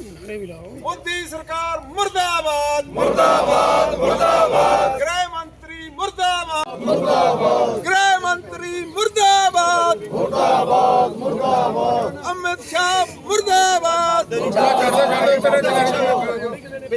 ਮੋਦੀ ਸਰਕਾਰ ਮੁਰਦਾਬਾਦ। ਮੁਰਦਾਬਾਦ ਮੁਰਦਾਬਾਦ। ਗ੍ਰਹਿ ਮੰਤਰੀ ਮੁਰਦਾਬਾਦ। ਮੁਰਦਾਬਾਦ। ਗ੍ਰਹਿ ਮੰਤਰੀ ਮੁਰਦਾਬਾਦ। ਮੁਰਦਾਬਾਦ ਮੁਰਦਾਬਾਦ। ਅਮਿਤ ਸ਼ਾਹ ਮੁਰਦਾਬਾਦ।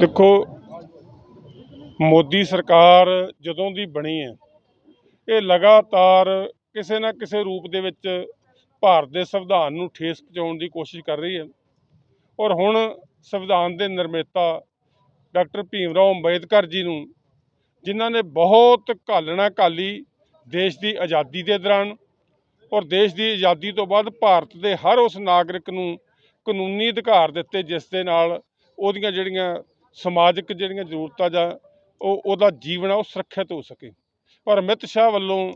ਦੇਖੋ, ਮੋਦੀ ਸਰਕਾਰ ਜਦੋਂ ਦੀ ਬਣੀ ਹੈ, ਇਹ ਲਗਾਤਾਰ ਕਿਸੇ ਨਾ ਕਿਸੇ ਰੂਪ ਦੇ ਵਿੱਚ ਭਾਰਤ ਦੇ ਸੰਵਿਧਾਨ ਨੂੰ ਠੇਸ ਪਹੁੰਚਾਉਣ ਦੀ ਕੋਸ਼ਿਸ਼ ਕਰ ਰਹੀ ਹੈ। ਔਰ ਹੁਣ ਸੰਵਿਧਾਨ ਦੇ ਨਿਰਮੇਤਾ ਡਾਕਟਰ ਭੀਮ ਰਾਓ ਅੰਬੇਦਕਰ ਜੀ ਨੂੰ, ਜਿਨ੍ਹਾਂ ਨੇ ਬਹੁਤ ਘਾਲਣਾ ਘਾਲੀ ਦੇਸ਼ ਦੀ ਆਜ਼ਾਦੀ ਦੇ ਦੌਰਾਨ ਔਰ ਦੇਸ਼ ਦੀ ਆਜ਼ਾਦੀ ਤੋਂ ਬਾਅਦ ਭਾਰਤ ਦੇ ਹਰ ਉਸ ਨਾਗਰਿਕ ਨੂੰ ਕਾਨੂੰਨੀ ਅਧਿਕਾਰ ਦਿੱਤੇ, ਜਿਸ ਦੇ ਨਾਲ ਉਹਦੀਆਂ ਜਿਹੜੀਆਂ ਸਮਾਜਿਕ ਜਿਹੜੀਆਂ ਜ਼ਰੂਰਤਾਂ ਜਾਂ ਉਹ ਉਹਦਾ ਜੀਵਨ ਆ, ਉਹ ਸੁਰੱਖਿਅਤ ਹੋ ਸਕੇ। ਪਰ ਅਮਿਤ ਸ਼ਾਹ ਵੱਲੋਂ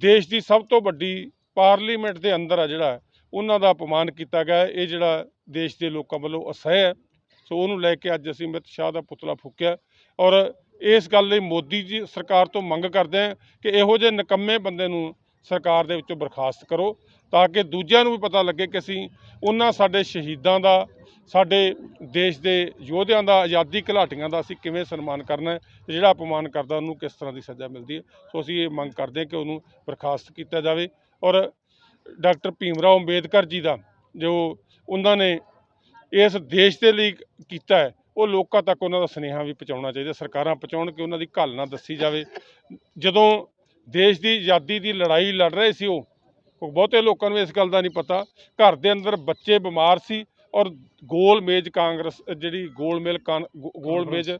ਦੇਸ਼ ਦੀ ਸਭ ਤੋਂ ਵੱਡੀ ਪਾਰਲੀਮੈਂਟ ਦੇ ਅੰਦਰ ਆ ਜਿਹੜਾ, ਉਹਨਾਂ ਦਾ ਅਪਮਾਨ ਕੀਤਾ ਗਿਆ ਇਹ ਜਿਹੜਾ ਦੇਸ਼ ਦੇ ਲੋਕਾਂ ਵੱਲੋਂ ਅਸਹਿ ਹੈ, ਸੋ ਉਹਨੂੰ ਲੈ ਕੇ ਅੱਜ ਅਸੀਂ ਅਮਿਤ ਸ਼ਾਹ ਦਾ ਪੁਤਲਾ ਫੂਕਿਆ। ਔਰ ਇਸ ਗੱਲ ਲਈ ਮੋਦੀ ਜੀ ਸਰਕਾਰ ਤੋਂ ਮੰਗ ਕਰਦੇ ਹਾਂ ਕਿ ਇਹੋ ਜਿਹੇ ਨਿਕੰਮੇ ਬੰਦੇ ਨੂੰ ਸਰਕਾਰ ਦੇ ਵਿੱਚੋਂ ਬਰਖਾਸਤ ਕਰੋ, ਤਾਂ ਕਿ ਦੂਜਿਆਂ ਨੂੰ ਵੀ ਪਤਾ ਲੱਗੇ ਕਿ ਅਸੀਂ ਉਹਨਾਂ ਸਾਡੇ ਸ਼ਹੀਦਾਂ ਦਾ ਸਾਡੇ ਦੇਸ਼ ਦੇ ਯੋਧਿਆਂ ਦਾ, ਆਜ਼ਾਦੀ ਘੁਲਾਟੀਆਂ ਦਾ ਅਸੀਂ ਕਿਵੇਂ ਸਨਮਾਨ ਕਰਨਾ ਹੈ ਤੇ ਜਿਹੜਾ ਅਪਮਾਨ ਕਰਦਾ ਉਹਨੂੰ ਕਿਸ ਤਰ੍ਹਾਂ ਦੀ ਸਜ਼ਾ ਮਿਲਦੀ ਹੈ? ਸੋ ਅਸੀਂ ਇਹ ਮੰਗ ਕਰਦੇ ਹਾਂ ਕਿ ਉਹਨੂੰ ਬਰਖਾਸਤ ਕੀਤਾ ਜਾਵੇ ਔਰ ਡਾਕਟਰ ਭੀਮ ਰਾਓ ਅੰਬੇਦਕਰ ਜੀ ਦਾ ਜੋ ਉਹਨਾਂ ਨੇ ਇਸ ਦੇਸ਼ ਦੇ ਲਈ ਕੀਤਾ ਹੈ, ਉਹ ਲੋਕਾਂ ਤੱਕ ਉਹਨਾਂ ਦਾ ਸੁਨੇਹਾ ਵੀ ਪਹੁੰਚਾਉਣਾ ਚਾਹੀਦਾ, ਸਰਕਾਰਾਂ ਪਹੁੰਚਾਉਣ ਕਿ ਉਹਨਾਂ ਦੀ ਘਾਲ ਨਾ ਦੱਸੀ ਜਾਵੇ। ਜਦੋਂ ਦੇਸ਼ ਦੀ ਆਜ਼ਾਦੀ ਦੀ ਲੜਾਈ ਲੜ ਰਹੇ ਸੀ ਉਹ ਬਹੁਤੇ ਲੋਕਾਂ ਨੂੰ ਇਸ ਗੱਲ ਦਾ ਨਹੀਂ ਪਤਾ, ਘਰ ਦੇ ਅੰਦਰ ਬੱਚੇ ਬਿਮਾਰ ਸੀ ਔਰ ਗੋਲ ਮੇਜ਼ ਕਾਂਗਰਸ ਜਿਹੜੀ ਗੋਲ ਮੇਲ ਗੋਲ ਮੇਜ਼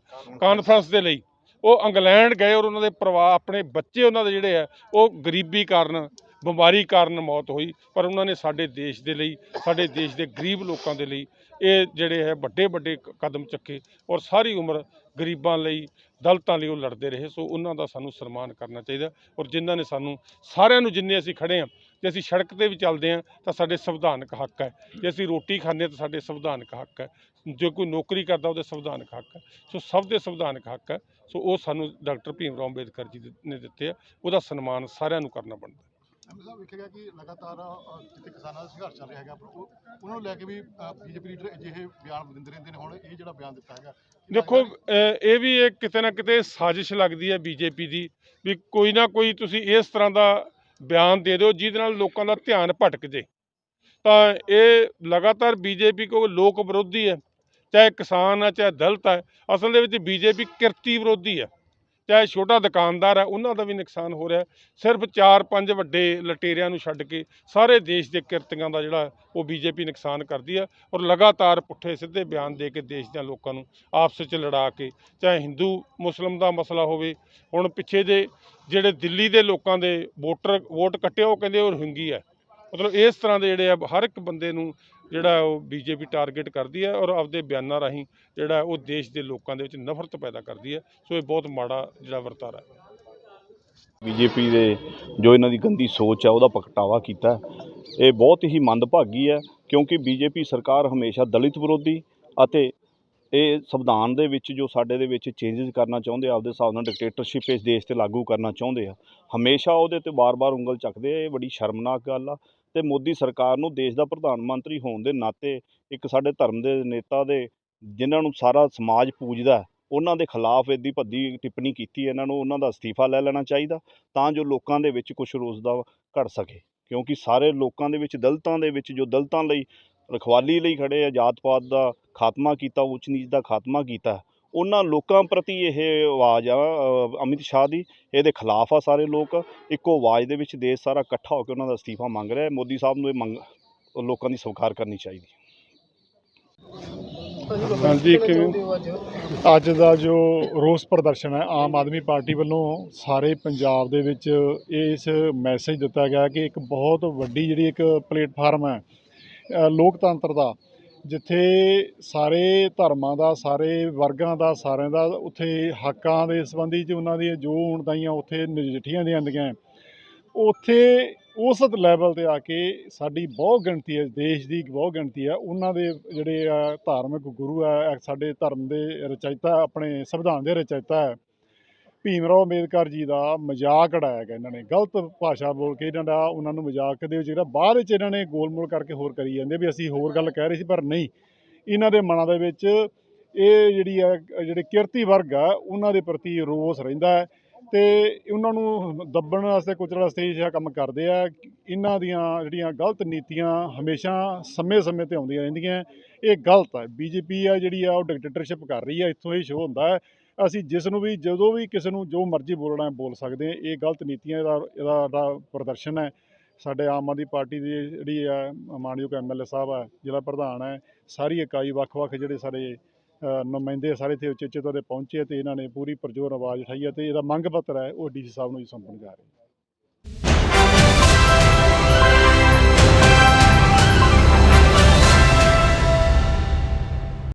ਕਾਨਫਰੰਸ ਦੇ ਲਈ। ਉਹ ਇੰਗਲੈਂਡ ਗਏ ਔਰ ਉਹਨਾਂ ਦੇ ਪਰਿਵਾਰ ਆਪਣੇ ਬੱਚੇ ਉਹਨਾਂ ਦੇ ਜਿਹੜੇ ਆ ਉਹ ਗਰੀਬੀ ਕਾਰਨ ਬਿਮਾਰੀ ਕਾਰਨ ਮੌਤ ਹੋਈ। ਪਰ ਉਹਨਾਂ ਨੇ ਸਾਡੇ ਦੇਸ਼ ਦੇ ਲਈ ਸਾਡੇ ਦੇਸ਼ ਦੇ ਗਰੀਬ ਲੋਕਾਂ ਦੇ ਲਈ ਇਹ ਜਿਹੜੇ ਹੈ ਵੱਡੇ ਵੱਡੇ ਕਦਮ ਚੱਕੇ ਔਰ ਸਾਰੀ ਉਮਰ ਗਰੀਬਾਂ ਲਈ ਦਲਿਤਾਂ ਲਈ ਉਹ ਲੜਦੇ ਰਹੇ। ਸੋ ਉਹਨਾਂ ਦਾ ਸਾਨੂੰ ਸਨਮਾਨ ਕਰਨਾ ਚਾਹੀਦਾ ਔਰ ਜਿਨ੍ਹਾਂ ਨੇ ਸਾਨੂੰ ਸਾਰਿਆਂ ਨੂੰ ਜਿੰਨੇ ਅਸੀਂ ਖੜੇ ਹਾਂ ਜੇ ਅਸੀਂ ਸੜਕ ਤੇ ਵੀ ਚੱਲਦੇ ਹਾਂ ਤਾਂ ਸਾਡੇ ਸੰਵਿਧਾਨਕ ਹੱਕ ਹੈ। ਜੇ ਅਸੀਂ ਰੋਟੀ ਖਾਂਦੇ ਹਾਂ ਤਾਂ ਸਾਡੇ ਸੰਵਿਧਾਨਕ ਹੱਕ ਹੈ। ਜੇ ਕੋਈ ਨੌਕਰੀ ਕਰਦਾ ਉਹਦੇ ਸੰਵਿਧਾਨਕ ਹੱਕ ਹੈ। ਸੋ ਸਭ ਦੇ ਸੰਵਿਧਾਨਕ ਹੱਕ ਹੈ। ਸੋ ਉਹ ਸਾਨੂੰ ਡਾਕਟਰ ਭੀਮ ਰਾਓ ਅੰਬੇਦਕਰ ਜੀ ਨੇ ਦਿੱਤੇ ਆ। ਉਹਦਾ ਸਨਮਾਨ ਸਾਰਿਆਂ ਨੂੰ ਕਰਨਾ ਬਣਦਾ ਸਾਹਿਬ ਵੇਖਿਆ ਕਿ ਲਗਾਤਾਰ ਜਿੱਥੇ ਕਿਸਾਨਾਂ ਦਾ ਸੰਘਰਸ਼ ਚੱਲ ਰਿਹਾ ਹੈਗਾ ਉਹਨਾਂ ਨੂੰ ਲੈ ਕੇ ਵੀ ਬੀਜੇਪੀ ਲੀਡਰ ਅਜਿਹੇ ਬਿਆਨ ਦਿੰਦੇ ਰਹਿੰਦੇ ਨੇ। ਹੁਣ ਇਹ ਜਿਹੜਾ ਬਿਆਨ ਦਿੱਤਾ ਹੈਗਾ ਦੇਖੋ ਇਹ ਵੀ ਇੱਕ ਕਿਤੇ ਨਾ ਕਿਤੇ ਸਾਜ਼ਿਸ਼ ਲੱਗਦੀ ਹੈ ਬੀਜੇਪੀ ਦੀ ਵੀ ਕੋਈ ਨਾ ਕੋਈ ਤੁਸੀਂ ਇਸ ਤਰ੍ਹਾਂ ਦਾ ਬਿਆਨ ਦੇ ਦਿਓ, ਜਿਹਦੇ ਨਾਲ ਲੋਕਾਂ ਦਾ ਧਿਆਨ ਭਟਕ ਜੇ। ਤਾਂ ਇਹ ਲਗਾਤਾਰ ਬੀਜੇਪੀ ਕੋ ਲੋਕ ਵਿਰੋਧੀ ਹੈ, ਚਾਹੇ ਕਿਸਾਨ ਹੈ, ਚਾਹੇ ਦਲਿਤ ਹੈ, ਅਸਲ ਦੇ ਵਿੱਚ ਬੀਜੇਪੀ ਕਿਰਤੀ ਵਿਰੋਧੀ ਹੈ। ਚਾਹੇ ਛੋਟਾ ਦੁਕਾਨਦਾਰ ਹੈ, ਉਹਨਾਂ ਦਾ ਵੀ ਨੁਕਸਾਨ ਹੋ ਰਿਹਾ ਸਿਰਫ 4-5 ਵੱਡੇ ਲਟੇਰਿਆਂ ਨੂੰ ਛੱਡ ਕੇ ਸਾਰੇ ਦੇਸ਼ ਦੇ ਕਿਰਤੀਆਂ ਦਾ ਜਿਹੜਾ ਉਹ ਬੀਜੇਪੀ ਨੁਕਸਾਨ ਕਰਦੀ ਹੈ ਔਰ ਲਗਾਤਾਰ ਪੁੱਠੇ ਸਿੱਧੇ ਬਿਆਨ ਦੇ ਕੇ ਦੇਸ਼ ਦੇ ਲੋਕਾਂ ਨੂੰ ਆਪਸ ਵਿੱਚ ਲੜਾ ਕੇ, ਚਾਹੇ ਹਿੰਦੂ, ਮੁਸਲਮ ਦਾ ਮਸਲਾ ਹੋਵੇ, ਹੁਣ ਪਿੱਛੇ ਦੇ ਜਿਹੜੇ ਦਿੱਲੀ ਦੇ ਲੋਕਾਂ ਦੇ ਵੋਟਰ, ਵੋਟ ਕੱਟੇ ਉਹ ਕਹਿੰਦੇ ਉਹ ਰੋਹਿੰਗੀ ਹੈ। ਮਤਲਬ ਇਸ ਤਰ੍ਹਾਂ ਦੇ ਜਿਹੜੇ ਆ, ਹਰ ਇੱਕ ਬੰਦੇ ਨੂੰ ਜਿਹੜਾ ਉਹ ਬੀਜੇਪੀ ਟਾਰਗੇਟ ਕਰਦੀ ਹੈ ਔਰ ਆਪਦੇ ਬਿਆਨਾਂ ਰਾਹੀਂ ਜਿਹੜਾ ਉਹ ਦੇਸ਼ ਦੇ ਲੋਕਾਂ ਦੇ ਵਿੱਚ ਨਫ਼ਰਤ ਪੈਦਾ ਕਰਦੀ ਹੈ। ਸੋ ਇਹ ਬਹੁਤ ਮਾੜਾ ਜਿਹੜਾ ਵਰਤਾਰਾ ਹੈ। ਬੀਜੇਪੀ ਦੇ ਜੋ ਇਹਨਾਂ ਦੀ ਗੰਦੀ ਸੋਚ ਹੈ ਉਹਦਾ ਪ੍ਰਗਟਾਵਾ ਕੀਤਾ ਇਹ ਬਹੁਤ ਹੀ ਮੰਦਭਾਗੀ ਹੈ, ਕਿਉਂਕਿ ਬੀਜੇਪੀ ਸਰਕਾਰ ਹਮੇਸ਼ਾ ਦਲਿਤ ਵਿਰੋਧੀ ਅਤੇ ਇਹ ਸੰਵਿਧਾਨ ਦੇ ਵਿੱਚ ਜੋ ਸਾਡੇ ਦੇ ਵਿੱਚ ਚੇਂਜਸ ਕਰਨਾ ਚਾਹੁੰਦੇ ਆ, ਆਪਦੇ ਹਿਸਾਬ ਨਾਲ ਡਿਕਟੇਟਰਸ਼ਿਪ ਇਸ ਦੇਸ਼ ਤੇ ਲਾਗੂ ਕਰਨਾ ਚਾਹੁੰਦੇ ਆ, ਹਮੇਸ਼ਾ ਉਹਦੇ ਤੇ ਬਾਰ-ਬਾਰ ਉਂਗਲ ਚੱਕਦੇ ਆ। ਇਹ ਬੜੀ ਸ਼ਰਮਨਾਕ ਗੱਲ ਆ। ਤੇ ਮੋਦੀ ਸਰਕਾਰ ਨੂੰ ਦੇਸ਼ ਦਾ ਪ੍ਰਧਾਨ ਮੰਤਰੀ ਹੋਣ ਦੇ ਨਾਤੇ ਇੱਕ ਸਾਡੇ ਧਰਮ ਦੇ ਨੇਤਾ ਦੇ, ਜਿਨ੍ਹਾਂ ਨੂੰ ਸਾਰਾ ਸਮਾਜ ਪੂਜਦਾ, ਉਹਨਾਂ ਦੇ ਖਿਲਾਫ ਇੱਦੀ ਭੱਦੀ ਟਿੱਪਣੀ ਕੀਤੀ, ਇਹਨਾਂ ਨੂੰ ਉਹਨਾਂ ਦਾ ਅਸਤੀਫਾ ਲੈ ਲੈਣਾ ਚਾਹੀਦਾ, ਤਾਂ ਜੋ ਲੋਕਾਂ ਦੇ ਵਿੱਚ ਕੁਝ ਰੋਜ਼ ਦਾ ਘਟ ਸਕੇ। ਕਿਉਂਕਿ ਸਾਰੇ ਲੋਕਾਂ ਦੇ ਵਿੱਚ, ਦਲਤਾਂ ਦੇ ਵਿੱਚ, ਜੋ ਦਲਤਾਂ ਲਈ, ਰਖਵਾਲੀ ਲਈ ਖੜੇ ਆ ਜਾਤ ਪਾਤ ਦਾ ਖਾਤਮਾ ਕੀਤਾ ਉੱਚ ਨੀਚ ਦਾ ਖਾਤਮਾ ਕੀਤਾ ਉਹਨਾਂ ਲੋਕਾਂ ਪ੍ਰਤੀ ਇਹ ਆਵਾਜ਼ ਆ ਅਮਿਤ ਸ਼ਾਹ ਦੀ, ਇਹਦੇ ਖਿਲਾਫ ਆ ਸਾਰੇ ਲੋਕ। ਇੱਕੋ ਆਵਾਜ਼ ਦੇ ਵਿੱਚ ਦੇਸ਼ ਸਾਰਾ ਇਕੱਠਾ ਹੋ ਕੇ ਉਹਨਾਂ ਦਾ ਅਸਤੀਫਾ ਮੰਗ ਰਿਹਾ ਮੋਦੀ ਸਾਹਿਬ ਨੂੰ ਇਹ ਮੰਗ, ਲੋਕਾਂ ਦੀ ਸਵੀਕਾਰ ਕਰਨੀ ਚਾਹੀਦੀ ਹੈ। ਹਾਂਜੀ ਕਿਵੇਂ ਅੱਜ ਦਾ ਜੋ ਰੋਸ ਪ੍ਰਦਰਸ਼ਨ ਹੈ, ਆਮ ਆਦਮੀ ਪਾਰਟੀ ਵੱਲੋਂ ਸਾਰੇ ਪੰਜਾਬ ਦੇ ਵਿੱਚ ਇਸ ਮੈਸੇਜ ਦਿੱਤਾ ਗਿਆ ਕਿ ਇੱਕ ਬਹੁਤ ਵੱਡੀ ਜਿਹੜੀ ਇੱਕ ਪਲੇਟਫਾਰਮ ਹੈ ਲੋਕਤੰਤਰ ਦਾ ਜਿੱਥੇ ਸਾਰੇ ਧਰਮਾਂ ਦਾ, ਸਾਰੇ ਵਰਗਾਂ ਦਾ, ਸਾਰਿਆਂ ਦਾ ਉੱਥੇ ਹੱਕਾਂ ਦੇ ਸੰਬੰਧੀ 'ਚ ਉਹਨਾਂ ਦੀਆਂ ਜੋ ਉਣਤਾਈਆਂ ਉੱਥੇ ਨਜਿੱਠੀਆਂ ਜਾਂਦੀਆਂ ਉੱਥੇ ਉਸ ਲੈਵਲ ਤੇ ਆ ਕੇ ਸਾਡੀ ਬਹੁ ਗਿਣਤੀ ਹੈ, ਦੇਸ਼ ਦੀ ਬਹੁ ਗਿਣਤੀ ਹੈ, ਉਹਨਾਂ ਦੇ ਜਿਹੜੇ ਆ ਧਾਰਮਿਕ ਗੁਰੂ ਆ ਸਾਡੇ ਧਰਮ ਦੇ ਰਚయిਤਾ ਆਪਣੇ ਸੰਵਿਧਾਨ ਦੇ ਰਚయిਤਾ ਹੈ ਭੀਮ ਰਾਓ ਅੰਬੇਦਕਰ ਜੀ ਦਾ ਮਜ਼ਾਕ ਉਡਾਇਆ ਗਿਆ ਇਹਨਾਂ ਨੇ। ਗਲਤ ਭਾਸ਼ਾ ਬੋਲ ਕੇ ਇਹਨਾਂ ਦਾ, ਉਹਨਾਂ ਨੂੰ ਮਜ਼ਾਕ ਦੇ ਵਿੱਚ ਜਿਹੜਾ ਬਾਅਦ ਵਿੱਚ ਇਹਨਾਂ ਨੇ ਗੋਲਮੋਲ ਕਰਕੇ ਹੋਰ ਕਰੀ ਜਾਂਦੇ ਵੀ ਅਸੀਂ ਹੋਰ ਗੱਲ ਕਹਿ ਰਹੇ ਸੀ, ਪਰ ਨਹੀਂ। ਇਹਨਾਂ ਦੇ ਮਨਾਂ ਦੇ ਵਿੱਚ ਇਹ ਜਿਹੜੀ ਹੈ, ਜਿਹੜੇ ਕਿਰਤੀ ਵਰਗ ਆ, ਉਹਨਾਂ ਦੇ ਪ੍ਰਤੀ ਰੋਸ ਰਹਿੰਦਾ ਹੈ ਤੇ ਉਹਨਾਂ ਨੂੰ ਦੱਬਣ ਵਾਸਤੇ, ਕੁਚਲਣ ਵਾਸਤੇ ਇਹ ਜਿਹਾ ਕੰਮ ਕਰਦੇ ਆ। ਇਹਨਾਂ ਦੀਆਂ ਜਿਹੜੀਆਂ ਗਲਤ ਨੀਤੀਆਂ ਹਮੇਸ਼ਾ ਸਮੇਂ-ਸਮੇਂ ਤੇ ਆਉਂਦੀਆਂ ਰਹਿੰਦੀਆਂ। ਇਹ ਗਲਤ ਹੈ। ਬੀਜੇਪੀ ਆ ਜਿਹੜੀ ਆ, ਉਹ ਡਿਕਟੇਟਰਸ਼ਿਪ ਕਰ ਰਹੀ ਆ। ਇੱਥੋਂ ਇਹ ਸ਼ੋਅ ਹੁੰਦਾ ਹੈ। ਅਸੀਂ ਜਿਸ ਨੂੰ ਵੀ, ਜਦੋਂ ਵੀ ਕਿਸੇ ਨੂੰ ਜੋ ਮਰਜ਼ੀ ਬੋਲਣਾ ਹੈ, ਬੋਲ ਸਕਦੇ ਹਾਂ। ਇਹ ਗਲਤ ਨੀਤੀਆਂ ਦਾ, ਇਹਦਾ ਪ੍ਰਦਰਸ਼ਨ ਹੈ। ਸਾਡੇ ਆਮ ਆਦਮੀ ਪਾਰਟੀ ਦੀ ਜਿਹੜੀ ਆ, ਮਾਨਯੋਗ ਐਮਐਲਏ ਸਾਹਿਬ ਹੈ ਜ਼ਿਲ੍ਹਾ ਪ੍ਰਧਾਨ ਹੈ ਸਾਰੀ ਇਕਾਈ, ਵੱਖ-ਵੱਖ ਜਿਹੜੇ ਸਾਡੇ ਨੁਮਾਇੰਦੇ ਸਾਰੇ ਇੱਥੇ ਉਚੇਚੇ ਤੌਰ ਤੇ ਪਹੁੰਚੇ ਤੇ ਇਹਨਾਂ ਨੇ ਪੂਰੀ ਪਰਜੋਰ ਆਵਾਜ਼ ਉਠਾਈ ਹੈ ਤੇ ਇਹਦਾ ਮੰਗ ਪੱਤਰ ਹੈ, ਉਹ ਡੀਸੀ ਸਾਹਿਬ ਨੂੰ ਹੀ ਸੌਂਪਣ ਜਾ ਰਹੇ